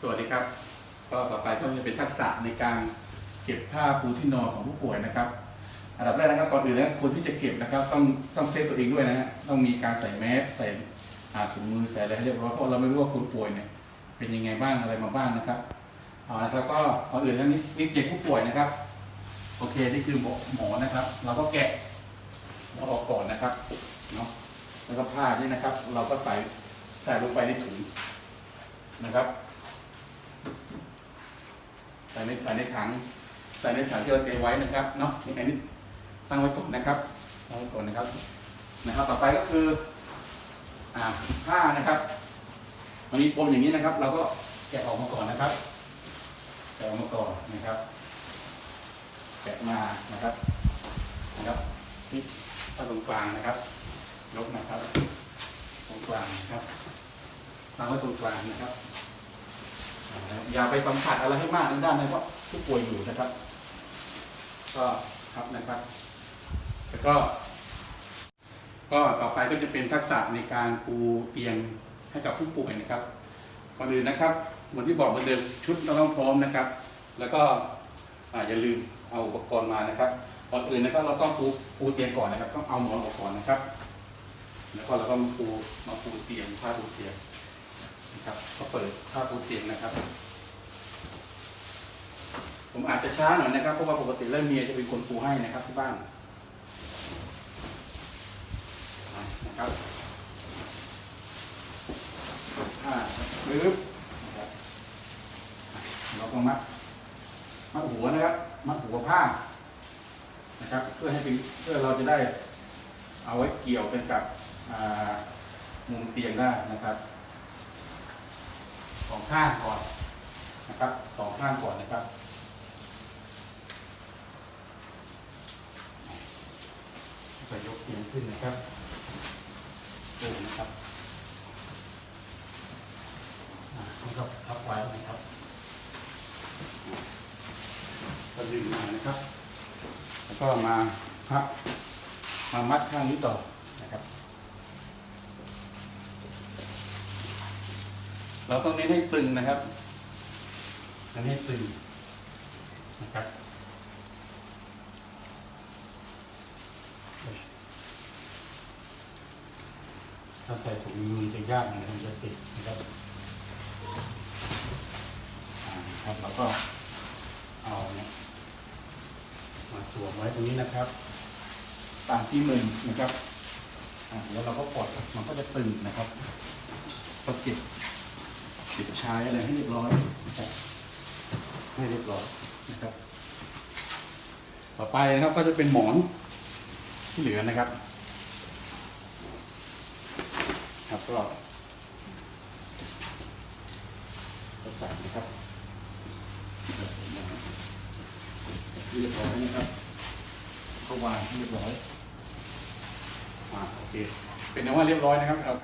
สวัสดีครับ ก็ต่อไปก็จะเป็นทักษะในการเก็บผ้าปูที่นอนของผู้ป่วยนะครับ อันดับแรกนะครับก่อนอื่นนะคนที่จะเก็บนะครับต้องต้องเซฟตัวเองด้วยนะฮะต้องมีการใส่แมสใส่ถุงมือใส่อะไรให้เรียบร้อยเพราะเราไม่รู้ว่าคนป่วยเนี่ยเป็นยังไงบ้างอะไรมาบ้างนะครับเอาละครับก็ก่อนอื่นแล้วนี่นี่เก็บผู้ป่วยนะครับ โอเคนี่คือหมอหมอนะครับ เราก็แกะเราออกก่อนนะครับเนาะแล้วก็ผ้านี่นะครับ เราก็ใส่ใส่ลงไปในถุงนะครับ ใส่ในใส่ในถัง ใส่ในถังที่เราเตรียมไว้นะครับเนาะนี่อันนี้ตั้งไว้ก่อนนะครับตั้งไว้ก่อนนะครับ นะครับ ต่อไปก็คืออ่าผ้านะครับมันมีปมอย่างนี้นะครับ เราก็แกะออกมาก่อนนะครับแกะออกมาก่อนนะครับแกะมานะครับนะครับที่ถ้าตรงกลางนะครับยกนะครับตรงกลางนะครับตั้งไว้ตรงกลางนะครับ อย่าไปสัมผัสอะไรให้มากด้านนั้นเพราะผู้ป่วยอยู่นะครับ ก็ครับนะครับ แล้วก็ ก็ต่อไปก็จะเป็นทักษะในการปูเตียงให้กับผู้ป่วยนะครับก่อนอื่นนะครับเหมือนที่บอกเหมือนเดิมชุดเราต้องพร้อมนะครับ แล้วก็ออย่าลืมเอาอุปกรณ์มานะครับก่อนอื่นนะครับเราต้องปูปูเตียงก่อนนะครับ ต้องเอาหมอนออกก่อนนะครับ แล้วก็เราก็มาปูมาปูเตียงผ้าปูเตียง นะครับก็เปิดผ้าปูเตียงนะครับ ผมอาจจะช้าหน่อยนะครับเพราะว่าปกติแล้วเมียจะเป็นคนปูให้นะครับที่บ้านนะครับอ่าปึ๊บนะครับเราก็มัดมัดหัวนะครับ มัดหัวผ้านะครับ เพื่อให้เป็นเพื่อเราจะได้เอาไว้เกี่ยวกันกับมุมเตียงได้นะครับ สองข้างก่อนนะครับสองข้างก่อนนะครับไปยกเตียงขึ้นนะครับโอ้นะครับอ่าแล้วก็พับไว้นะครับก็ดึงมานะครับ แล้วก็มาพับมามัดข้างนี้ต่อนะครับ เราต้องเน้นให้ตึงนะครับเน้นให้ตึงนะครับถ้าใส่ถุงมือจะยากหน่อยมันจะติดนะครับครับเราก็เอาเนี่ยมาสวมไว้ตรงนี้นะครับตามที่มือนะครับแล้วเราก็กดมันก็จะตึงนะครับก็เก็บ เก็บใช้อะไรให้เรียบร้อยนะครับให้เรียบร้อยนะครับ ต่อไปนะครับก็จะเป็นหมอนที่เหลือนะครับ ครับก็ก็ใส่นะครับเรียบร้อยนะครับก็วางให้เรียบร้อยอ่าโอเค เป็นนว่าเรียบร้อยนะครับเอา